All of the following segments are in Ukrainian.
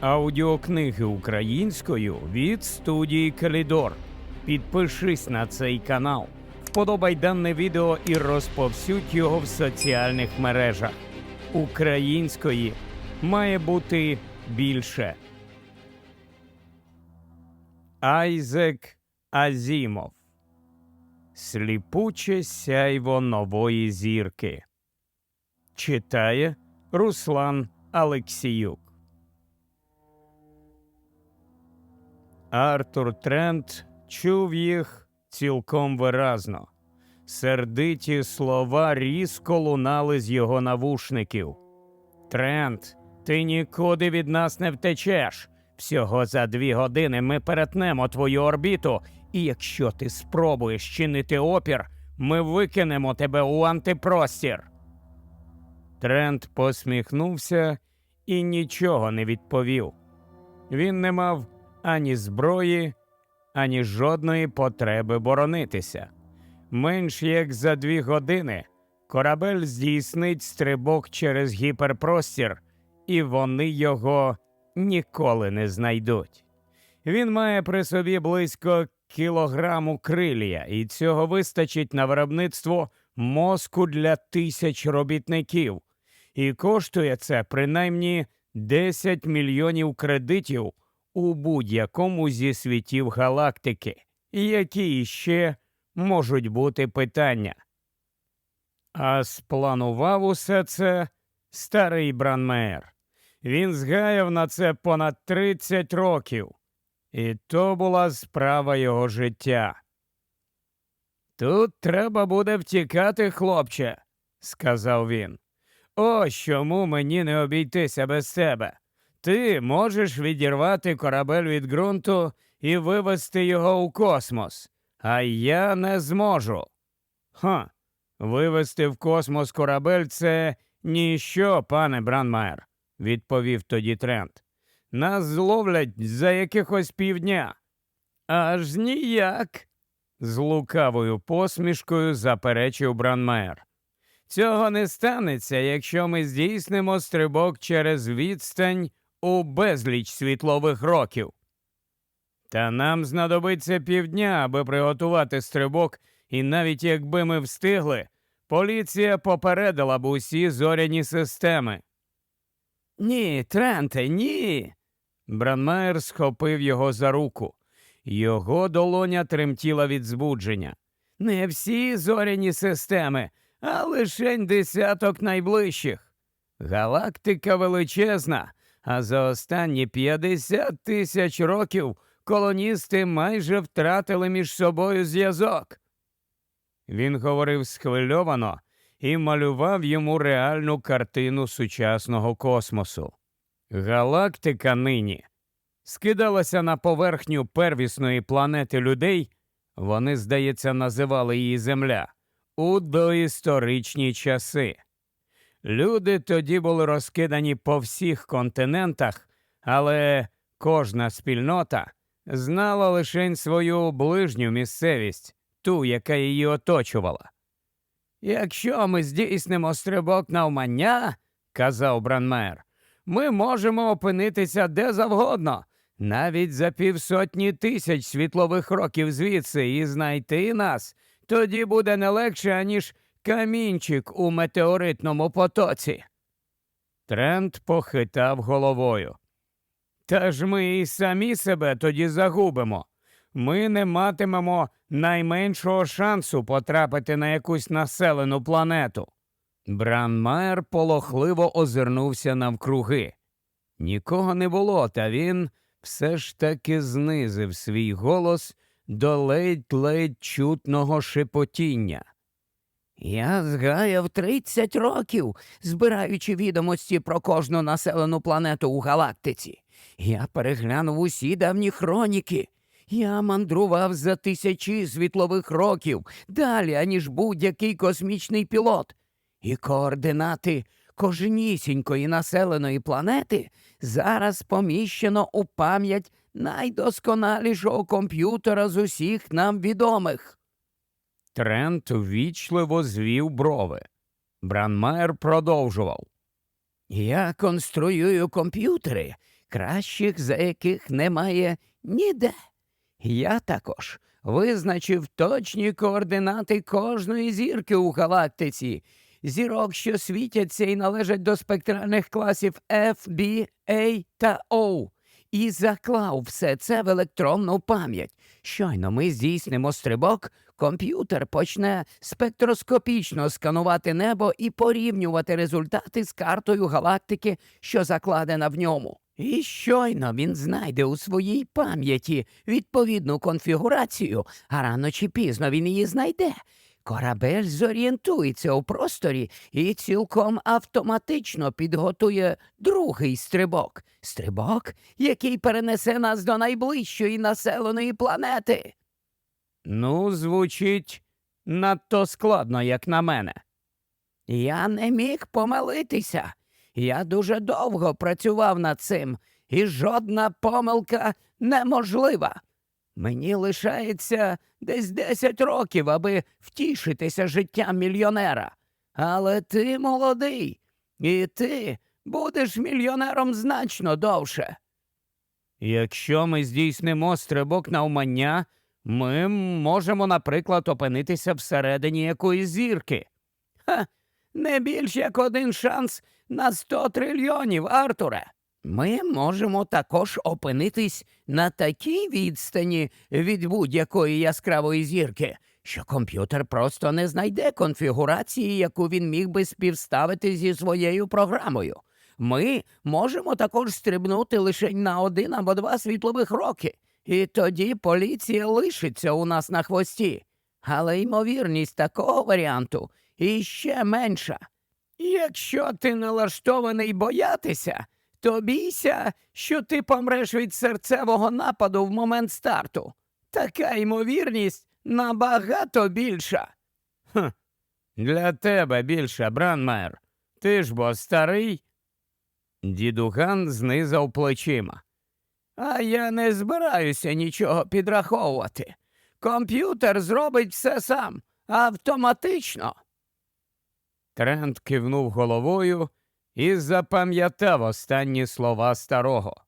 Аудіокниги українською від студії Калідор. Підпишись на цей канал, вподобай дане відео і розповсюдь його в соціальних мережах. Української має бути більше. Айзек Азімов Сліпуче сяйво нової зірки. Читає Руслан Алексіюк. Артур Трент чув їх цілком виразно. Сердиті слова різко лунали з його навушників. Трент, ти нікуди від нас не втечеш. Всього за дві години ми перетнемо твою орбіту, і якщо ти спробуєш чинити опір, ми викинемо тебе у антипростір. Трент посміхнувся і нічого не відповів. Він не мав ані зброї, ані жодної потреби боронитися. Менш як за дві години корабель здійснить стрибок через гіперпростір, і вони його ніколи не знайдуть. Він має при собі близько кілограму крилія, і цього вистачить на виробництво мозку для тисяч робітників. І коштує це принаймні 10 мільйонів кредитів у будь-якому зі світів галактики, які іще можуть бути питання. А спланував усе це старий Бранмеєр. Він згаяв на це понад 30 років, і то була справа його життя. Тут треба буде втікати, хлопче, сказав він. Ось чому мені не обійтися без тебе. Ти можеш відірвати корабель від ґрунту і вивести його у космос, а я не зможу. Ха, вивести в космос корабель це ніщо, пане Бранмайер, відповів тоді Трент. Нас зловлять за якихось півдня. Аж ніяк. з лукавою посмішкою заперечив Бранмайер. Цього не станеться, якщо ми здійснимо стрибок через відстань у безліч світлових років. Та нам знадобиться півдня, аби приготувати стрибок, і навіть якби ми встигли, поліція попередила б усі зоряні системи. Ні, Тренте, ні. Бранмайер схопив його за руку. Його долоня тремтіла від збудження. Не всі зоряні системи, а лишень десяток найближчих. Галактика величезна, а за останні 50 тисяч років колоністи майже втратили між собою зв'язок. Він говорив схвильовано і малював йому реальну картину сучасного космосу. Галактика нині скидалася на поверхню первісної планети людей, вони, здається, називали її Земля, у доісторичні часи. Люди тоді були розкидані по всіх континентах, але кожна спільнота знала лише свою ближню місцевість, ту, яка її оточувала. Якщо ми здійснимо стрибок навмання, казав Бранмер, ми можемо опинитися де завгодно, навіть за півсотні тисяч світлових років звідси, і знайти нас тоді буде не легше, аніж камінчик у метеоритному потоці. Трент похитав головою. Та ж ми і самі себе тоді загубимо. Ми не матимемо найменшого шансу потрапити на якусь населену планету. Бранмайер полохливо озирнувся навкруги. Нікого не було, та він все ж таки знизив свій голос до ледь-ледь чутного шепотіння. Я згаяв 30 років, збираючи відомості про кожну населену планету у галактиці. Я переглянув усі давні хроніки. Я мандрував за тисячі світлових років, далі, аніж будь-який космічний пілот. І координати кожнісінької населеної планети зараз поміщено у пам'ять найдосконалішого комп'ютера з усіх нам відомих. Трент ввічливо звів брови. Бранмайер продовжував. Я конструюю комп'ютери, кращих за яких немає ніде. Я також визначив точні координати кожної зірки у галактиці, зірок, що світяться і належать до спектральних класів F, B, A та O, і заклав все це в електронну пам'ять. Щойно ми здійснимо стрибок, комп'ютер почне спектроскопічно сканувати небо і порівнювати результати з картою галактики, що закладена в ньому. І щойно він знайде у своїй пам'яті відповідну конфігурацію, а рано чи пізно він її знайде. Корабель зорієнтується у просторі і цілком автоматично підготує другий стрибок. Стрибок, який перенесе нас до найближчої населеної планети. Ну, звучить надто складно, як на мене. Я не міг помилитися. Я дуже довго працював над цим, і жодна помилка неможлива. Мені лишається десь 10 років, аби втішитися життям мільйонера. Але ти молодий, і ти будеш мільйонером значно довше. Якщо ми здійснимо стрибок навмання, ми можемо, наприклад, опинитися всередині якоїсь зірки. Ха, не більш як один шанс на 100 трильйонів, Артуре. Ми можемо також опинитись на такій відстані від будь-якої яскравої зірки, що комп'ютер просто не знайде конфігурації, яку він міг би співставити зі своєю програмою. Ми можемо також стрибнути лише на один або два світлових роки, і тоді поліція лишиться у нас на хвості. Але ймовірність такого варіанту іще менша. Якщо ти налаштований боятися, то бійся, що ти помреш від серцевого нападу в момент старту. Така ймовірність набагато більша. Для тебе більше, Бранмер. Ти ж бо старий. Дідуган знизав плечима. А я не збираюся нічого підраховувати. Комп'ютер зробить все сам автоматично. Трент кивнув головою і запам'ятав останні слова старого.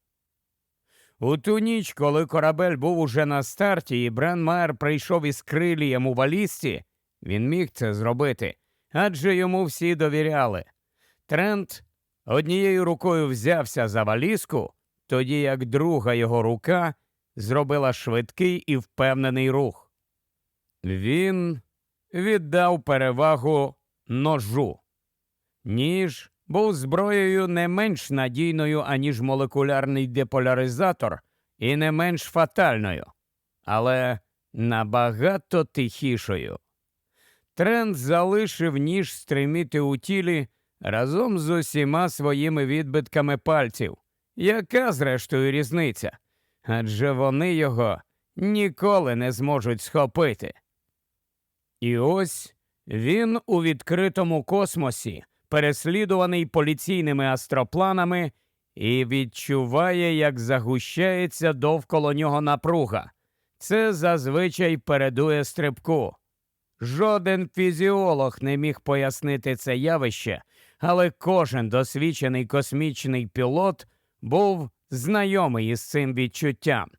У ту ніч, коли корабель був уже на старті, і Бренмайер прийшов із крилієм у валізці, він міг це зробити, адже йому всі довіряли. Трент однією рукою взявся за валізку, тоді як друга його рука зробила швидкий і впевнений рух. Він віддав перевагу ножу. Ніж був зброєю не менш надійною, аніж молекулярний деполяризатор, і не менш фатальною, але набагато тихішою. Тренд залишив ніж стриміти у тілі разом з усіма своїми відбитками пальців. Яка, зрештою, різниця? Адже вони його ніколи не зможуть схопити. І ось він у відкритому космосі, переслідуваний поліційними астропланами, і відчуває, як загущається довкола нього напруга. Це зазвичай передує стрибку. Жоден фізіолог не міг пояснити це явище, але кожен досвідчений космічний пілот був знайомий із цим відчуттям.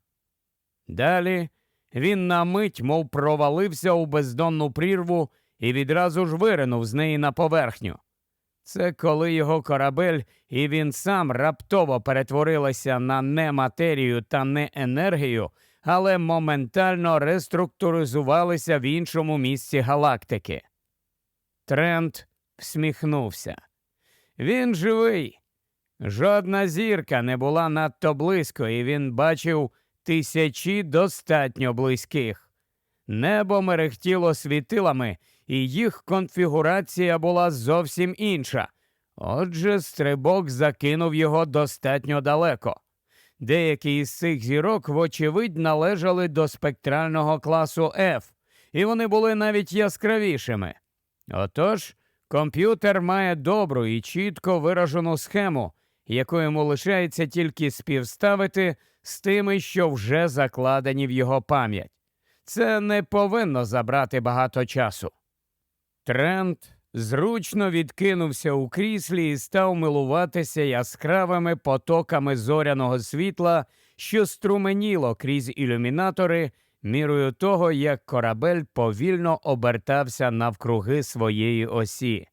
Далі він на мить, мов провалився у бездонну прірву і відразу ж виринув з неї на поверхню. Це коли його корабель і він сам раптово перетворилися на не матерію та не енергію, але моментально реструктуризувалися в іншому місці галактики. Трент всміхнувся. Він живий. Жодна зірка не була надто близько, і він бачив тисячі достатньо близьких. Небо мерехтіло світилами, і їх конфігурація була зовсім інша. Отже, стрибок закинув його достатньо далеко. Деякі із цих зірок, вочевидь, належали до спектрального класу F, і вони були навіть яскравішими. Отож, комп'ютер має добру і чітко виражену схему, яку йому лишається тільки співставити з тими, що вже закладені в його пам'ять. Це не повинно забрати багато часу. Трент зручно відкинувся у кріслі і став милуватися яскравими потоками зоряного світла, що струменіло крізь ілюмінатори, мірою того, як корабель повільно обертався навкруги своєї осі.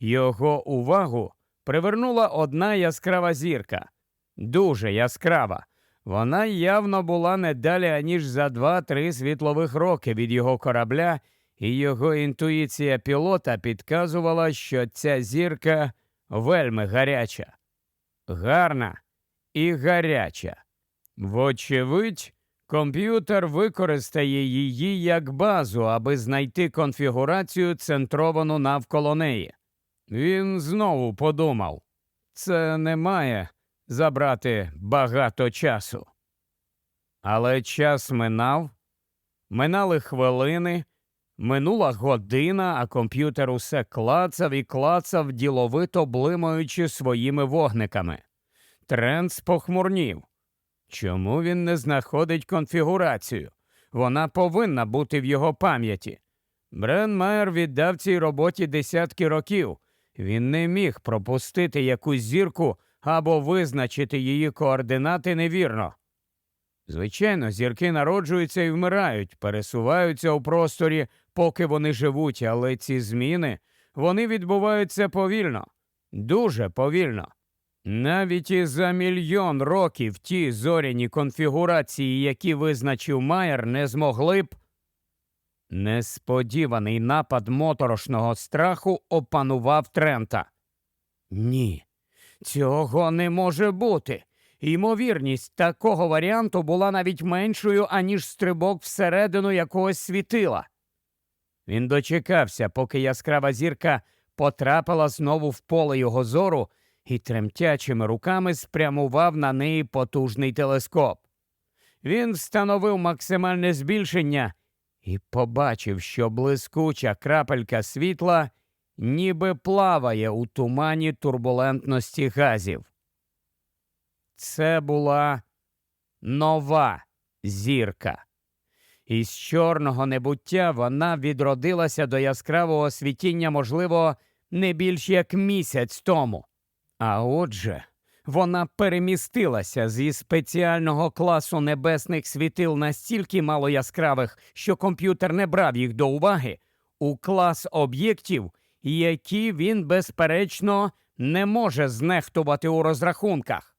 Його увагу привернула одна яскрава зірка. Дуже яскрава. Вона явно була не далі, аніж за два-три світлових роки від його корабля, і його інтуїція пілота підказувала, що ця зірка вельми гаряча. Гарна і гаряча. Вочевидь, комп'ютер використає її як базу, аби знайти конфігурацію, центровану навколо неї. Він знову подумав це не має забрати багато часу. Але час минав, минали хвилини, минула година, а комп'ютер усе клацав і клацав, діловито блимаючи своїми вогниками. Тренд спохмурнів. Чому він не знаходить конфігурацію? Вона повинна бути в його пам'яті. Брен Майер віддав цій роботі десятки років. Він не міг пропустити якусь зірку або визначити її координати невірно. Звичайно, зірки народжуються і вмирають, пересуваються у просторі, поки вони живуть, але ці зміни вони відбуваються повільно, дуже повільно. Навіть і за мільйон років ті зоряні конфігурації, які визначив Майер, не змогли б. Несподіваний напад моторошного страху опанував Трента. Ні, цього не може бути. Ймовірність такого варіанту була навіть меншою, аніж стрибок всередину якогось світила. Він дочекався, поки яскрава зірка потрапила знову в поле його зору і тремтячими руками спрямував на неї потужний телескоп. Він встановив максимальне збільшення і побачив, що блискуча крапелька світла ніби плаває у тумані турбулентності газів. Це була нова зірка. Із чорного небуття вона відродилася до яскравого світіння, можливо, не більш як місяць тому. А отже, вона перемістилася зі спеціального класу небесних світил настільки мало яскравих, що комп'ютер не брав їх до уваги, у клас об'єктів, які він, безперечно, не може знехтувати у розрахунках.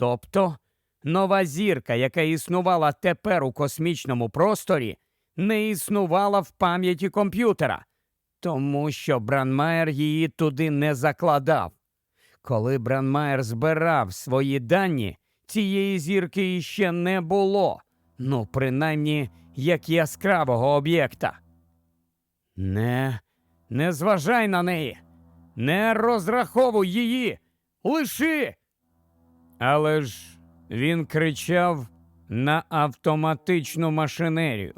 Тобто нова зірка, яка існувала тепер у космічному просторі, не існувала в пам'яті комп'ютера, тому що Бранмаєр її туди не закладав. Коли Бранмаєр збирав свої дані, цієї зірки іще не було, ну, принаймні, як яскравого об'єкта. Не, не зважай на неї, не розраховуй її, лиши. Але ж він кричав на автоматичну машинерію,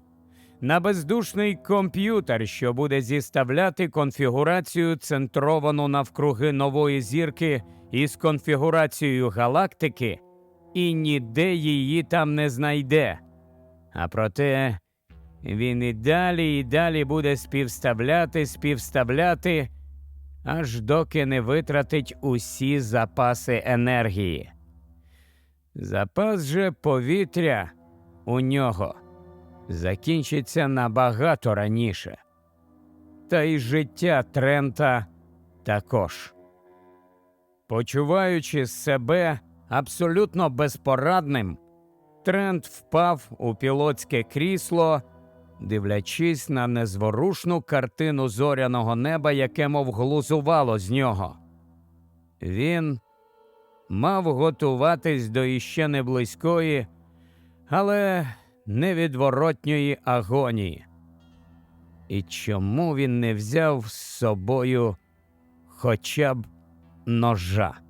на бездушний комп'ютер, що буде зіставляти конфігурацію, центровану навкруги нової зірки із конфігурацією галактики, і ніде її там не знайде. А проте він і далі, і далі буде співставляти, співставляти, аж доки не витратить усі запаси енергії. Запас же повітря у нього закінчиться набагато раніше. Та й життя Трента також. Почуваючи себе абсолютно безпорадним, Трент впав у пілотське крісло, дивлячись на незворушну картину зоряного неба, яке мов глузувало з нього. Він мав готуватись до іще не близької, але невідворотньої агонії. І чому він не взяв з собою хоча б ножа?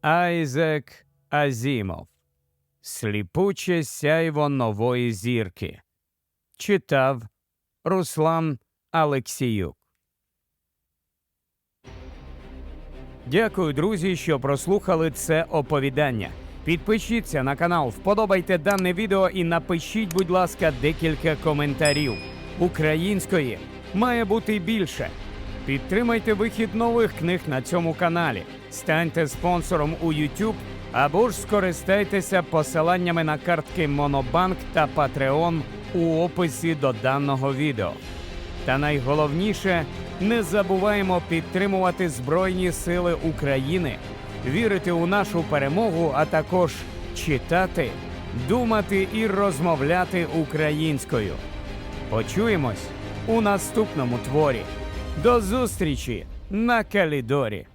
Айзек Азімов Сліпуче сяйво нової зірки. Читав Руслан Алексіюк. Дякую, друзі, що прослухали це оповідання. Підпишіться на канал, вподобайте дане відео і напишіть, будь ласка, декілька коментарів. Української має бути більше. Підтримайте вихід нових книг на цьому каналі, станьте спонсором у YouTube або ж скористайтеся посиланнями на картки Монобанк та Patreon у описі до даного відео. Та найголовніше, не забуваємо підтримувати Збройні Сили України, вірити у нашу перемогу, а також читати, думати і розмовляти українською. Почуємось у наступному творі. До зустрічі на Калідорі!